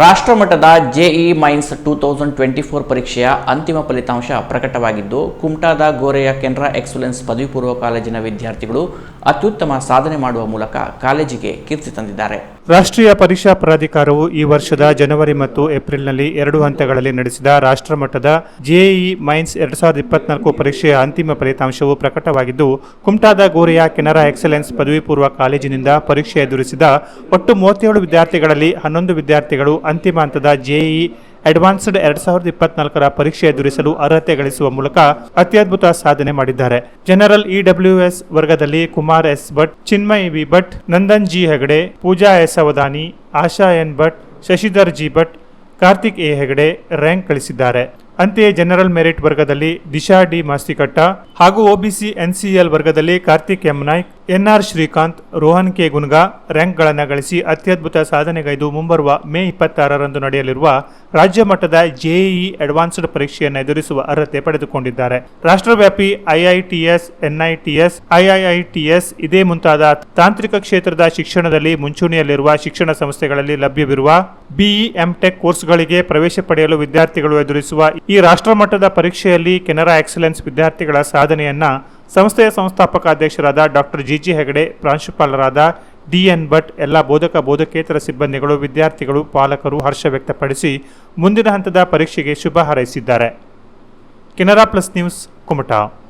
ರಾಷ್ಟ್ರಮಟ್ಟದ JEE mains two thousand twenty four ಪರೀಕ್ಷೆಯ ಅಂತಿಮ ಫಲಿತಾಂಶ ಪ್ರಕಟವಾಗಿದ್ದು, ಕುಮಟಾದ ಗೋರೆಯ ಕೆನರಾ ಎಕ್ಸಲೆನ್ಸ್ ಪದವಿ ಪೂರ್ವ ಕಾಲೇಜಿನ ವಿದ್ಯಾರ್ಥಿಗಳು ಅತ್ಯುತ್ತಮ ಸಾಧನೆ ಮಾಡುವ ಮೂಲಕ ಕಾಲೇಜಿಗೆ ಕೀರ್ತಿ ತಂದಿದ್ದಾರೆ. ರಾಷ್ಟ್ರೀಯ ಪರೀಕ್ಷಾ ಪ್ರಾಧಿಕಾರವು ಈ ವರ್ಷದ ಜನವರಿ ಮತ್ತು ಏಪ್ರಿಲ್ನಲ್ಲಿ ಎರಡು ಹಂತಗಳಲ್ಲಿ ನಡೆಸಿದ ರಾಷ್ಟ್ರಮಟ್ಟದ ಜೆಇ ಮೈನ್ಸ್ ಎರಡ್ ಸಾವಿರದ ಇಪ್ಪತ್ನಾಲ್ಕು ಪರೀಕ್ಷೆಯ ಅಂತಿಮ ಫಲಿತಾಂಶವು ಪ್ರಕಟವಾಗಿದ್ದು, ಕುಮಟಾದ ಗೋರೆಯ ಕೆನರಾ ಎಕ್ಸಲೆನ್ಸ್ ಪದವಿ ಪೂರ್ವ ಕಾಲೇಜಿನಿಂದ ಪರೀಕ್ಷೆ ಎದುರಿಸಿದ ಒಟ್ಟು ಮೂವತ್ತೇಳು ವಿದ್ಯಾರ್ಥಿಗಳಲ್ಲಿ ಹನ್ನೊಂದು ವಿದ್ಯಾರ್ಥಿಗಳು ಅಂತಿಮ ಹಂತದ ಜೆಇ ಅಡ್ವಾನ್ಸ್ಡ್ ಎರಡ್ ಸಾವಿರದ ಇಪ್ಪತ್ನಾಲ್ಕರ ಪರೀಕ್ಷೆ ಎದುರಿಸಲು ಅರ್ಹತೆ ಗಳಿಸುವ ಮೂಲಕ ಅತ್ಯದ್ಭುತ ಸಾಧನೆ ಮಾಡಿದ್ದಾರೆ. ಜನರಲ್ ಇಡಬ್ಲ್ಯೂಎಸ್ ವರ್ಗದಲ್ಲಿ Kumar S Bhat, Chinmay V Bhat, Nandan G Hegde, Pooja S Avadhani, Asha N Bhat, Shashidhar G Bhat, Karthik A Hegde rank ಗಳಿಸಿದ್ದಾರೆ. ಅಂತೆಯೇ ಜನರಲ್ ಮೆರಿಟ್ ವರ್ಗದಲ್ಲಿ ದಿಶಾ ಡಿ ಮಾಸ್ತಿಕಟ್ಟ ಹಾಗೂ ಒಬಿಸಿ ಎನ್ಸಿಎಲ್ ವರ್ಗದಲ್ಲಿ Karthik M Naik NR Srikanth, Rohan K. Gunaga ರ್ಯಾಂಕ್ಗಳನ್ನು ಗಳಿಸಿ ಅತ್ಯದ್ಭುತ ಸಾಧನೆಗೈದು ಮುಂಬರುವ ಮೇ ಇಪ್ಪತ್ತಾರರಂದು ನಡೆಯಲಿರುವ ರಾಜ್ಯ ಮಟ್ಟದ ಜೆಇಇ ಅಡ್ವಾನ್ಸ್ಡ್ ಪರೀಕ್ಷೆಯನ್ನು ಎದುರಿಸುವ ಅರ್ಹತೆ ಪಡೆದುಕೊಂಡಿದ್ದಾರೆ. ರಾಷ್ಟ್ರವ್ಯಾಪಿ ಐಐಟಿಎಸ್ ಎನ್ಐಟಿಎಸ್ ಐಐಐಟಿಎಸ್ ಇದೇ ಮುಂತಾದ ತಾಂತ್ರಿಕ ಕ್ಷೇತ್ರದ ಶಿಕ್ಷಣದಲ್ಲಿ ಮುಂಚೂಣಿಯಲ್ಲಿರುವ ಶಿಕ್ಷಣ ಸಂಸ್ಥೆಗಳಲ್ಲಿ ಲಭ್ಯವಿರುವ ಬಿಇ, ಎಂಟೆಕ್ ಕೋರ್ಸ್ಗಳಿಗೆ ಪ್ರವೇಶ ಪಡೆಯಲು ವಿದ್ಯಾರ್ಥಿಗಳು ಎದುರಿಸುವ ಈ ರಾಷ್ಟ್ರಮಟ್ಟದ ಪರೀಕ್ಷೆಯಲ್ಲಿ ಕೆನರಾ ಎಕ್ಸಲೆನ್ಸ್ ವಿದ್ಯಾರ್ಥಿಗಳ ಸಾಧನೆಯನ್ನ ಸಂಸ್ಥೆಯ ಸಂಸ್ಥಾಪಕ ಅಧ್ಯಕ್ಷರಾದ ಡಾಕ್ಟರ್ ಜಿಜಿ ಹೆಗಡೆ, ಪ್ರಾಂಶುಪಾಲರಾದ ಡಿಎನ್ ಭಟ್, ಎಲ್ಲ ಬೋಧಕ ಬೋಧಕೇತರ ಸಿಬ್ಬಂದಿಗಳು, ವಿದ್ಯಾರ್ಥಿಗಳು, ಪಾಲಕರು ಹರ್ಷ ವ್ಯಕ್ತಪಡಿಸಿ ಮುಂದಿನ ಹಂತದ ಪರೀಕ್ಷೆಗೆ ಶುಭ ಹಾರೈಸಿದ್ದಾರೆ. Canara plus news, Kumta.